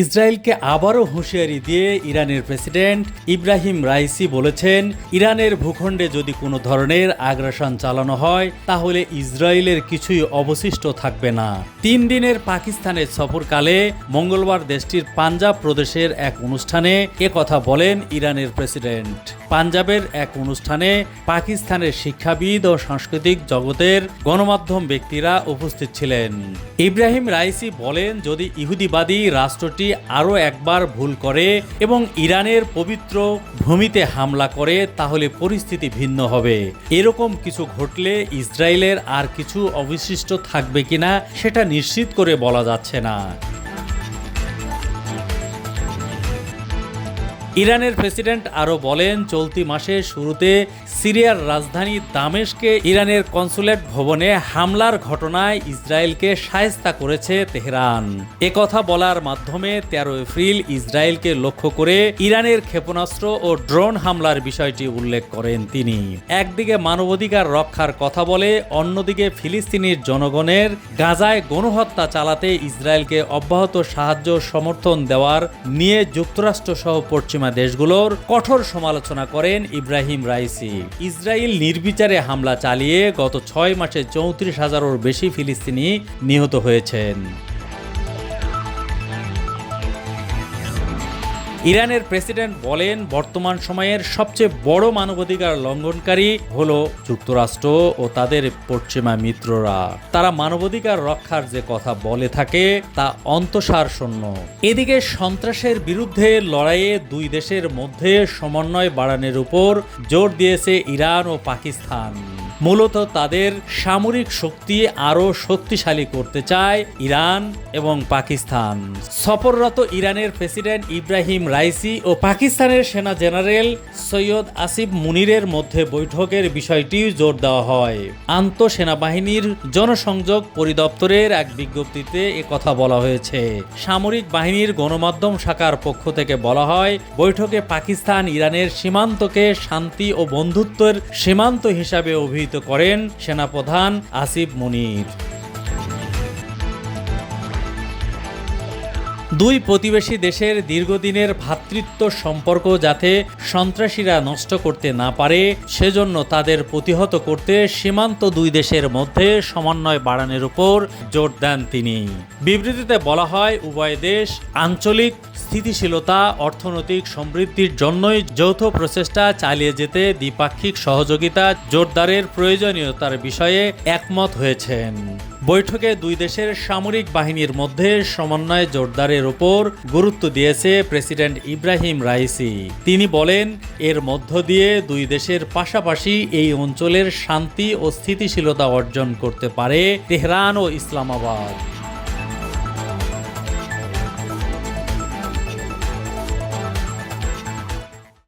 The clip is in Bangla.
ইসরায়েলকে আবারও হুঁশিয়ারি দিয়ে ইরানের প্রেসিডেন্ট ইব্রাহিম রাইসি বলেছেন, ইরানের ভূখণ্ডে যদি কোনো ধরনের আগ্রাসন চালানো হয়, তাহলে ইসরায়েলের কিছুই অবশিষ্ট থাকবে না। তিন দিনের পাকিস্তানের সফরকালে মঙ্গলবার দেশটির পাঞ্জাব প্রদেশের এক অনুষ্ঠানে কথা বলেন ইরানের প্রেসিডেন্ট। পাঞ্জাবের এক অনুষ্ঠানে পাকিস্তানের শিক্ষাবিদ ও সাংস্কৃতিক জগতের গণমাধ্যম ব্যক্তিরা উপস্থিত ছিলেন। ইব্রাহিম রাইসি বলেন, যদি ইহুদিবাদী রাষ্ট্রটি আরও একবার ভুল করে এবং ইরানের পবিত্র ভূমিতে হামলা করে, তাহলে পরিস্থিতি ভিন্ন হবে। এরকম কিছু ঘটলে ইসরায়েলের আর কিছু অবশিষ্ট থাকবে কিনা, সেটা নিশ্চিত করে বলা যাচ্ছে না। ইরানের প্রেসিডেন্ট আরও বলেন, চলতি মাসের শুরুতে সিরিয়ার রাজধানী দামেশকে ইরানের কনসুলেট ভবনে হামলার ঘটনায় ইসরায়েলকে সায়স্তা করেছে তেহরান। কথা বলার মাধ্যমে তেরো এপ্রিল ইসরায়েলকে লক্ষ্য করে ইরানের ক্ষেপণাস্ত্র ও ড্রোন হামলার বিষয়টি উল্লেখ করেন তিনি। একদিকে মানবাধিকার রক্ষার কথা বলে, অন্যদিকে ফিলিস্তিনির জনগণের গাজায় গণহত্যা চালাতে ইসরায়েলকে অব্যাহত সাহায্য সমর্থন দেওয়ার নিয়ে যুক্তরাষ্ট্র সহ পশ্চিমা দেশগুলোর কঠোর সমালোচনা করেন ইব্রাহিম রাইসি। ইসরায়েল নির্বিচারে হামলা চালিয়ে গত ছয় মাসে চৌত্রিশ হাজারের বেশি ফিলিস্তিনি নিহত হয়েছেন। ইরানের প্রেসিডেন্ট বলেন, বর্তমান সময়ের সবচেয়ে বড় মানবাধিকার লঙ্ঘনকারী হল যুক্তরাষ্ট্র ও তাদের পশ্চিমা মিত্ররা। তারা মানবাধিকার রক্ষার যে কথা বলে থাকে, তা অন্তসার শূন্য এদিকে সন্ত্রাসের বিরুদ্ধে লড়াইয়ে দুই দেশের মধ্যে সমন্বয় বাড়ানোর উপর জোর দিয়েছে ইরান ও পাকিস্তান। মূলত তাদের সামরিক শক্তি আরও শক্তিশালী করতে চায় ইরান এবং পাকিস্তান। সফররত ইরানের প্রেসিডেন্ট ইব্রাহিম রাইসি ও পাকিস্তানের সেনা জেনারেল সৈয়দ আসিফ মুনিরের মধ্যে বৈঠকের বিষয়টি জোর দেওয়া হয়। আন্ত সেনাবাহিনীর জনসংযোগ পরিদপ্তরের এক বিজ্ঞপ্তিতে কথা বলা হয়েছে। সামরিক বাহিনীর গণমাধ্যম শাখার পক্ষ থেকে বলা হয়, বৈঠকে পাকিস্তান ইরানের সীমান্তকে শান্তি ও বন্ধুত্বের সীমান্ত হিসাবে অভিহিত করেন সেনাপ্রধান আসিফ মুনির। দুই প্রতিবেশী দেশের দীর্ঘদিনের ভ্রাতৃত্ব সম্পর্ক যাতে সন্ত্রাসীরা নষ্ট করতে না পারে, সেজন্য তাদের প্রতিহত করতে সীমান্ত দুই দেশের মধ্যে সমন্বয় বাড়ানোর উপর জোর দেন তিনি। বিবৃতিতে বলা হয়, উভয় দেশ আঞ্চলিক স্থিতিশীলতা, অর্থনৈতিক সমৃদ্ধির জন্যই যৌথ প্রচেষ্টা চালিয়ে যেতে দ্বিপাক্ষিক সহযোগিতা জোরদারের প্রয়োজনীয়তার বিষয়ে একমত হয়েছেন। বৈঠকে দুই দেশের সামরিক বাহিনীর মধ্যে সমন্বয় জোরদারের ওপর গুরুত্ব দিয়েছে প্রেসিডেন্ট ইব্রাহিম রাইসি। তিনি বলেন, এর মধ্য দিয়ে দুই দেশের পাশাপাশি এই অঞ্চলের শান্তি ও স্থিতিশীলতা অর্জন করতে পারে তেহরান ও ইসলামাবাদ।